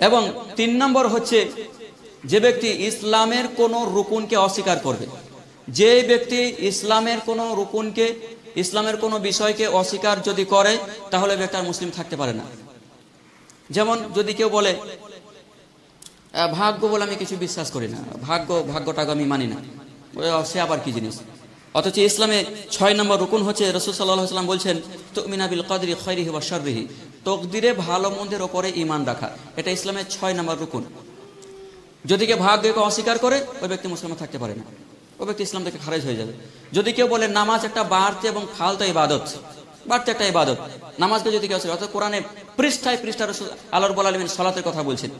এবং তিন নম্বর হচ্ছে যে ব্যক্তি ইসলামের কোনো রুকুনকে অস্বীকার করবে। যে ব্যক্তি ইসলামের কোনো রুকুনকে, ইসলামের কোনো বিষয়কে অস্বীকার যদি করে, তাহলে ব্যক্তি মুসলিম থাকতে পারে না। যেমন যদি কেউ বলে ভাগ্য বলে আমি কিছু বিশ্বাস করি না। ভাগ্য ভাগ্যটাকে আমি মানি না। সে আবার কি জিনিস? অথচ ইসলামে ছয় নম্বর রুকুন হচ্ছে, রসুল সাল্লাহ সাল্লাম বলছেন তো মিনাবিল কাদরি খৈরিহি বা শর্রিহি। তকদিরে ভালো মন্দের ওপরে ইমান রাখা। এটা ইসলামের ছয় নম্বর রুকুন। যদি কেউ ভাগ্যকে অস্বীকার করে, ওই ব্যক্তি মুসলমান থাকতে পারে না। ওই ব্যক্তি ইসলাম থেকে খারেজ হয়ে যাবে। যদি কেউ বলে নামাজ একটা বাড়তে এবং ফালতো ইবাদত, বাড়তে একটা ইবাদত, নামাজকে যদি কেউ অর্থাৎ কোরআনে পৃষ্ঠায় পৃষ্ঠার আলোর বলা সলাতের কথা বলছেন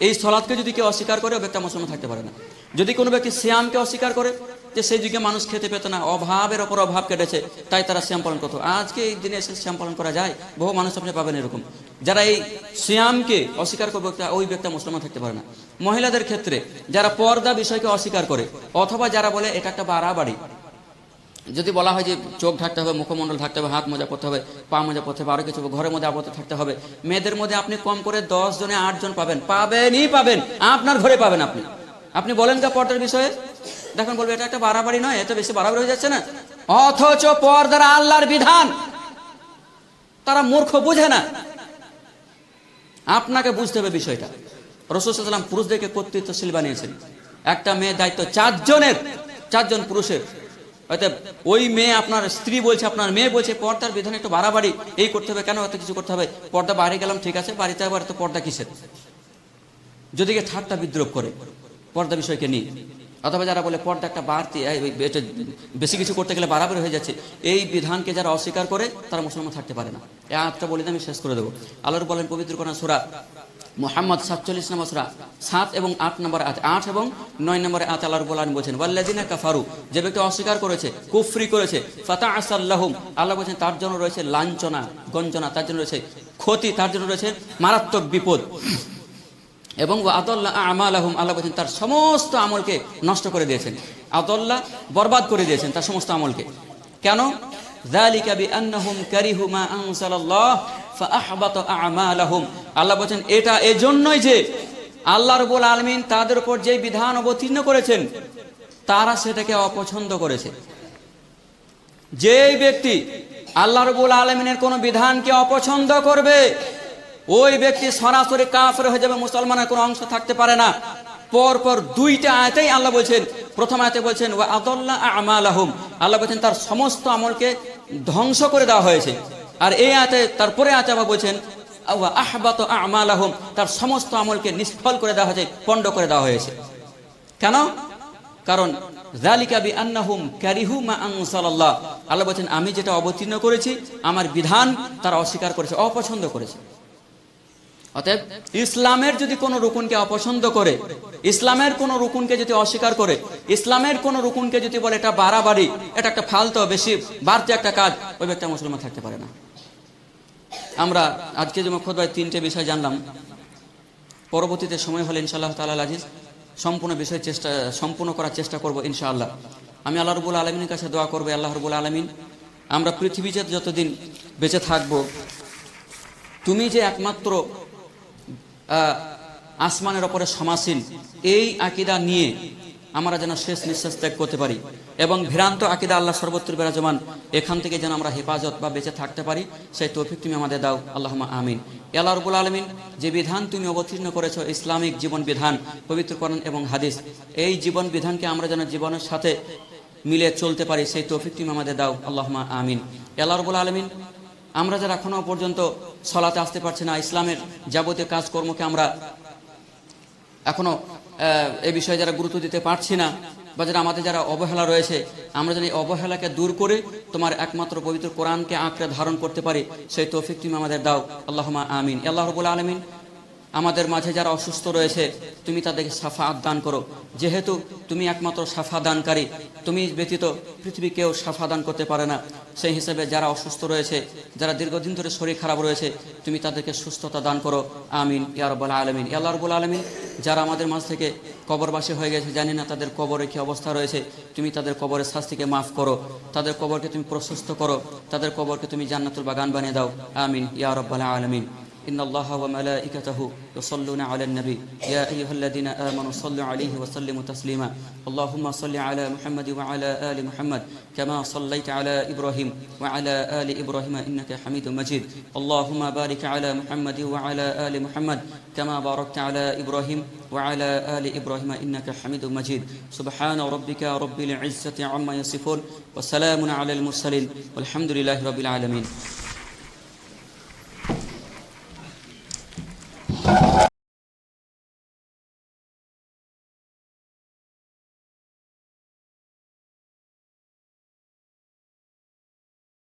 এই সলাদকে যদি কেউ অস্বীকার করে ব্যক্তি মুসলমান থাকতে পারে না। যদি কোনো ব্যক্তি শ্যামকে অস্বীকার করে, যে সেই যুগে মানুষ খেতে পেত না, অভাবের ওপর অভাব কেটেছে, তাই তারা শ্যাম পালন করতো। আজকে এই দিনে এসে শ্যাম পালন করা যায়, বহু মানুষ আপনি পাবেন এরকম। যারা এই শ্যামকে অস্বীকার করবে ওই ব্যক্তি মুসলমান থাকতে পারে না। মহিলাদের ক্ষেত্রে, যারা পর্দা বিষয়কে অস্বীকার করে, অথবা যারা বলে, এটা একটা বাড়াবাড়ি যদি বলা হয় যে চোখ ঢাকতে হবে, মুখমণ্ডল ঢাকতে হবে, হাত মোজা পরতে হবে, পা মোজা পরতে হবে, আরও কিছু ঘরের মধ্যে আবদ্ধ থাকতে হবে, মেয়েদের মধ্যে আপনি কম করে দশ জনে আট জন পাবেন, পাবেনই পাবেন, আপনার ঘরে পাবেন আপনি। আপনি বলেন কা পর্দার বিষয়ে। দেখুন, বলবে, এটা একটা বাড়াবাড়ি নয়, এত বেশি বাড়াবাড়ি হয়ে যাচ্ছে না। অথচ পর্দার আল্লাহর বিধান, তারা মূর্খ বুঝে না। আপনাকে বুঝতে হবে বিষয়টা। রসুলাম পুরুষদেরকে কর্তৃত্বশীল বানিয়েছেন। একটা মেয়ে দায়িত্ব চারজনের, চারজন পুরুষের। ওই মেয়ে আপনার স্ত্রী বলছে, আপনার মেয়ে বলছে, পর্দার বিধান একটু বাড়াবাড়ি, এই করতে হবে কেন এত কিছু করতে হবে। পর্দা বাইরে গেলাম, ঠিক আছে, বাড়িতে আবার এত পর্দা কিসের? যদি ঠাট্টা বিদ্রোপ করে, পর্দা বিষয়কে নিয়ে, অথবা যারা বলে পর্দা একটা বাড়তি বেশি কিছু করতে গেলে বাড়াবাড়ি হয়ে যাচ্ছে, এই বিধানকে যারা অস্বীকার করে, তারা মুসলমান থাকতে পারে না। এই আটটা বলে, আমি শেষ করে দেবো। আল্লাহর বলেন পবিত্র কোরআন সুরা মোহাম্মদ সাতচল্লিশ নম্বর সুরা, সাত এবং আট নম্বর আছে আট এবং নয় নম্বরে আছে আল্লাহ রবুল্লাহ বলছেন ওয়াল্লাদিনা কাফারু যে ব্যক্তি অস্বীকার করেছে, কুফরি করেছে ফাতা আসাল্লাহম আল্লাহ বলছেন তার জন্য রয়েছে লাঞ্ছনা, গঞ্জনা, তার জন্য রয়েছে ক্ষতি, তার জন্য রয়েছে মারাত্মক বিপদ। এবং আদল্লা আমাল আহম আল্লাহ বলছেন তার সমস্ত আমলকে নষ্ট করে দিয়েছেন। আদল্লা বরবাদ করে দিয়েছেন তার সমস্ত আমলকে। কেন? জালিকা বি আন্নাহুম কারিহুমা আনসালাল্লাহ ফাহবাত আমালাহুম। আল্লাহ বলছেন, এটা এজন্যই যে আল্লাহ রবুল আলমিন তাদের উপর যে বিধান অবতীর্ণ করেছেন, তারা সেটাকে অপছন্দ করেছে। যেই ব্যক্তি আল্লাহ রবুল আলমিনের কোনো বিধানকে অপছন্দ করবে, ওই ব্যক্তি সরাসরি কাফের হয়ে যাবে, মুসলমানের কোনো অংশ থাকতে পারে না। পর পর দুইটা আয়তেই আল্লাহ বলছেন, প্রথম আয়তে বলছেন, ওয়া আদল্লা আমাল আহম আল্লাহ বলছেন, তার সমস্ত আমলকে ধ্বংস করে দেওয়া হয়েছে। আর এই আয়তে তারপরে আবার বলছেন আহবাত আমালাহুম তার সমস্ত আমলকে নিষ্ফল করে দেওয়া হয়েছে, পণ্ড করে দেওয়া হয়েছে। কেন? কারণ আমি যেটা অবতীর্ণ করেছি, আমার বিধান তারা অস্বীকার করেছে, অপছন্দ করেছে। অতএব, ইসলামের যদি কোনো রুকুনকে অপছন্দ করে, ইসলামের কোনো রুকুনকে যদি অস্বীকার করে, ইসলামের কোনো রুকুনকে যদি বলে এটা বাড়াবাড়ি, এটা একটা ফালতো, বেশি বাড়তি একটা কাজ, ওই ব্যক্তি মুসলমান থাকতে পারে না। আমরা আজকে যেমন খোদবায় তিনটে বিষয় জানলাম, পরবর্তীতে সময় হলে ইনশাআল্লাহ তাআলা আজিজ, সম্পূর্ণ বিষয় চেষ্টা, সম্পূর্ণ করার চেষ্টা করব ইনশাআল্লাহ। আমি আল্লাহ রবুল আলমিনের কাছে দোয়া করব আল্লাহ রবুল আলমিন, আমরা পৃথিবীতে যতদিন বেঁচে থাকব, তুমি যে একমাত্র আসমানের ওপরে সমাসীন, এই আকিদা নিয়ে আমরা যেন শেষ নিঃশ্বাস ত্যাগ করতে পারি। এবং ভ্রান্ত আকিদা আল্লাহ সর্বত্র বিরাজমান, এখান থেকে যেন আমরা হেফাজত বা বেঁচে থাকতে পারি, সেই তৌফিক তুমি আমাদের দাও। আল্লাহ আমিন। আল্লাহ রবুল আলমিন, যে বিধান তুমি অবতীর্ণ করেছ, ইসলামিক জীবন বিধান, পবিত্র করণ এবং হাদিস, এই জীবন বিধানকে আমরা যেন জীবনের সাথে মিলে চলতে পারি, সেই তৌফিক তুমি আমাদের দাও। আল্লাহ আমিন। আল্লাহ রবুল আলমিন, আমরা যারা এখনও পর্যন্ত সলাতে আসতে পারছি না, ইসলামের যাবতীয় কাজকর্মকে আমরা এখনও এ বিষয়ে যারা গুরুত্ব দিতে পারছি না বা যারা আমাদের যারা অবহেলা রয়েছে, আমরা যেন এই অবহেলাকে দূর করে তোমার একমাত্র পবিত্র কোরআনকে আঁকড়ে ধারণ করতে পারি, সেই তৌফিক তুমি আমাদের দাও। আল্লাহ আমিন। আল্লাহ রবুল আলমিন, আমাদের মাঝে যারা অসুস্থ রয়েছে, তুমি তাদেরকে সাফা দান করো। যেহেতু তুমি একমাত্র সাফা দানকারী, তুমি ব্যতীত পৃথিবী কেউ সাফা দান করতে পারে না। সেই হিসেবে যারা অসুস্থ রয়েছে, যারা দীর্ঘদিন ধরে শরীর খারাপ রয়েছে, তুমি তাদেরকে সুস্থতা দান করো। আমিন। ইয়ারব্বাল আলমিন। আল্লাহ রবুল আলমিন, যারা আমাদের মাঝ থেকে কবরবাসী হয়ে গেছে, জানি না তাদের কবরে কি অবস্থা রয়েছে। তুমি তাদের কবরের শাস্তিকে মাফ করো। তাদের কবরকে তুমি প্রশস্ত করো। তাদের কবরকে তুমি জান্নাতুল বাগান বানিয়ে দাও। আমিন। ইয়ারব্বাল আলমিন। إن الله وملائكته يصلون على النبي. يا أيها الذين آمنوا صلوا عليه وسلموا تسليما. اللهم صل على محمد وعلى آل محمد كما صليت على إبراهيم وعلى آل إبراهيم إنك حميد مجيد. اللهم بارك على محمد وعلى آل محمد كما باركت على إبراهيم وعلى آل إبراهيم إنك حميد مجيد. سبحان ربك رب العزة عما يصفون وسلام على المرسلين والحمد لله رب العالمين.